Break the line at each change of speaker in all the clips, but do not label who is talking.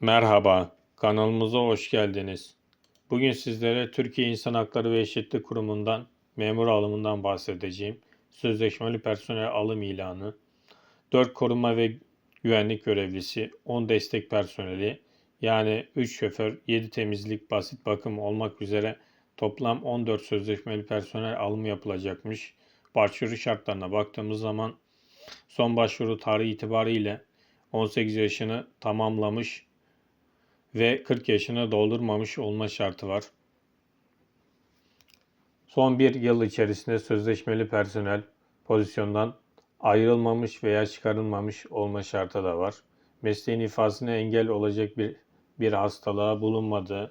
Merhaba, kanalımıza hoş geldiniz. Bugün sizlere Türkiye İnsan Hakları ve Eşitlik Kurumu'ndan memur alımından bahsedeceğim. Sözleşmeli personel alım ilanı, 4 koruma ve güvenlik görevlisi, 10 destek personeli, yani 3 şoför, 7 temizlik, basit bakım olmak üzere toplam 14 sözleşmeli personel alımı yapılacakmış. Başvuru şartlarına baktığımız zaman son başvuru tarihi itibariyle 18 yaşını tamamlamış ve 40 yaşını doldurmamış olma şartı var. Son bir yıl içerisinde sözleşmeli personel pozisyondan ayrılmamış veya çıkarılmamış olma şartı da var. Mesleğin ifadesine engel olacak bir, bir hastalığa bulunmadığını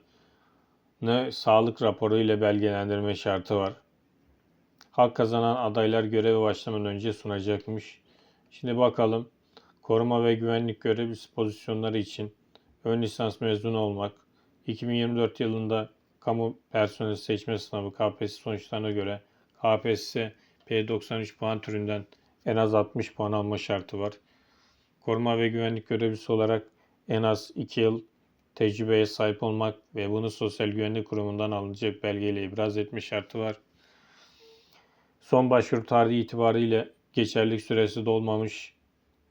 sağlık raporu ile belgelendirme şartı var. Hak kazanan adaylar göreve başlamadan önce sunacakmış. Şimdi bakalım koruma ve güvenlik görevlisi pozisyonları için ön lisans mezunu olmak, 2024 yılında kamu personel seçme sınavı KPSS sonuçlarına göre KPSS P93 puan türünden en az 60 puan alma şartı var. Koruma ve güvenlik görevlisi olarak en az 2 yıl tecrübeye sahip olmak ve bunu Sosyal Güvenlik Kurumu'ndan alınacak belgeyle ibraz etme şartı var. Son başvuru tarihi itibariyle geçerlilik süresi dolmamış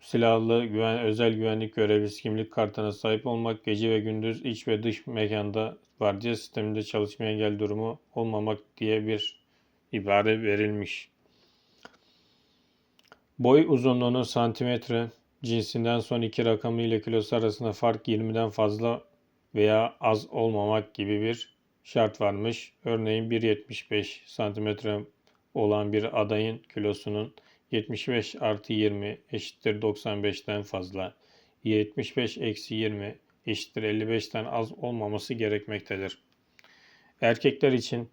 silahlı güven, özel güvenlik görevlisi kimlik kartına sahip olmak, gece ve gündüz iç ve dış mekanda vardiya sisteminde çalışmaya engel durumu olmamak diye bir ibare verilmiş. Boy uzunluğunun santimetre cinsinden son iki rakamı ile kilosu arasında fark 20'den fazla veya az olmamak gibi bir şart varmış. Örneğin 1.75 santimetre olan bir adayın kilosunun 75 artı 20 eşittir 95'ten fazla. 75 eksi 20 eşittir 55'ten az olmaması gerekmektedir. Erkekler için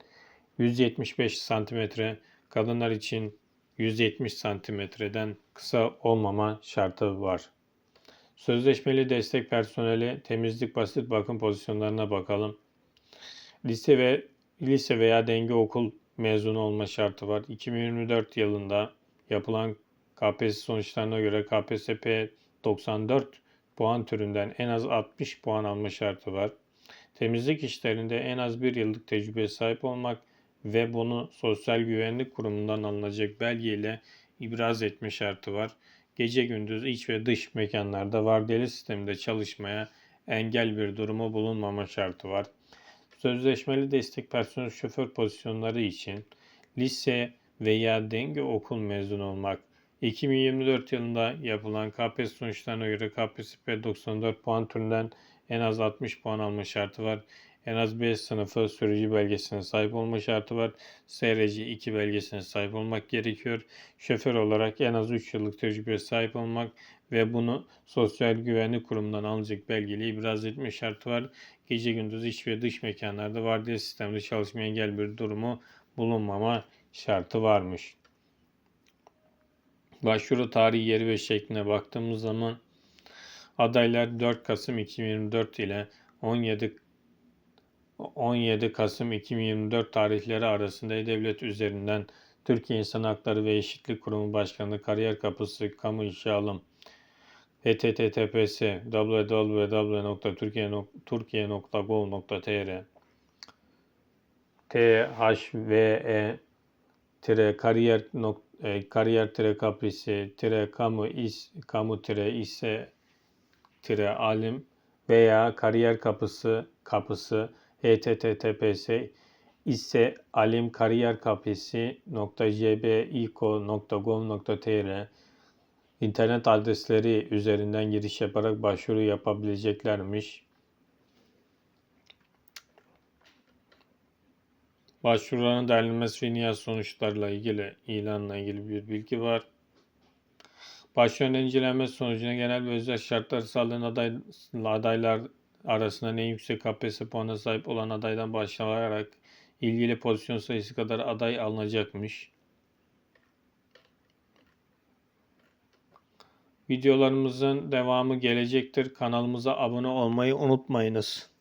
175 santimetre, kadınlar için 170 santimetreden kısa olmama şartı var. Sözleşmeli destek personeli temizlik basit bakım pozisyonlarına bakalım. Lise ve lise veya denge okul mezunu olma şartı var. 2024 yılında yapılan KPSS sonuçlarına göre KPSS 94 puan türünden en az 60 puan alma şartı var. Temizlik işlerinde en az bir yıllık tecrübe sahip olmak ve bunu Sosyal Güvenlik Kurumu'ndan alınacak belgeyle ibraz etme şartı var. Gece gündüz iç ve dış mekanlarda vardiyalı sisteminde çalışmaya engel bir durumu bulunmama şartı var. Sözleşmeli destek personel şoför pozisyonları için lise veya denge okul mezunu olmak. 2024 yılında yapılan KPSS sonuçlarına göre KPSS 94 puan türünden en az 60 puan alma şartı var. En az B sınıfı sürücü belgesine sahip olma şartı var. SRC 2 belgesine sahip olmak gerekiyor. Şoför olarak en az 3 yıllık tecrübeye sahip olmak ve bunu Sosyal Güvenlik Kurumu'ndan alınacak belgeli ibraz etme şartı var. Gece gündüz iç ve dış mekanlarda vardiya sistemde çalışmaya engel bir durumu bulunmama şartı varmış. Başvuru tarihi yeri ve şekline baktığımız zaman adaylar 4 Kasım 2024 ile 17 17 Kasım 2024 tarihleri arasında devlet üzerinden Türkiye İnsan Hakları ve Eşitlik Kurumu Başkanı Kariyer Kapısı Kamu İşe Alım https www.turkiye.gov.tr THVE kariyer e, kariyer tire kaprisi tire kamu is kamu tire ise tire alim veya kariyer kapısı kapısı https ise alim kariyer kapısı nokta nokta internet adresleri üzerinden giriş yaparak başvuru yapabileceklermiş. Başvuruların derlenmesi ve niyaz sonuçlarla ilgili ilanla ilgili bir bilgi var. Başvuruların incelenmesi sonucunda genel ve özel şartlar sağlayan aday, adaylar arasında en yüksek KPSS puanına sahip olan adaydan başlayarak ilgili pozisyon sayısı kadar aday alınacakmış. Videolarımızın devamı gelecektir. Kanalımıza abone olmayı unutmayınız.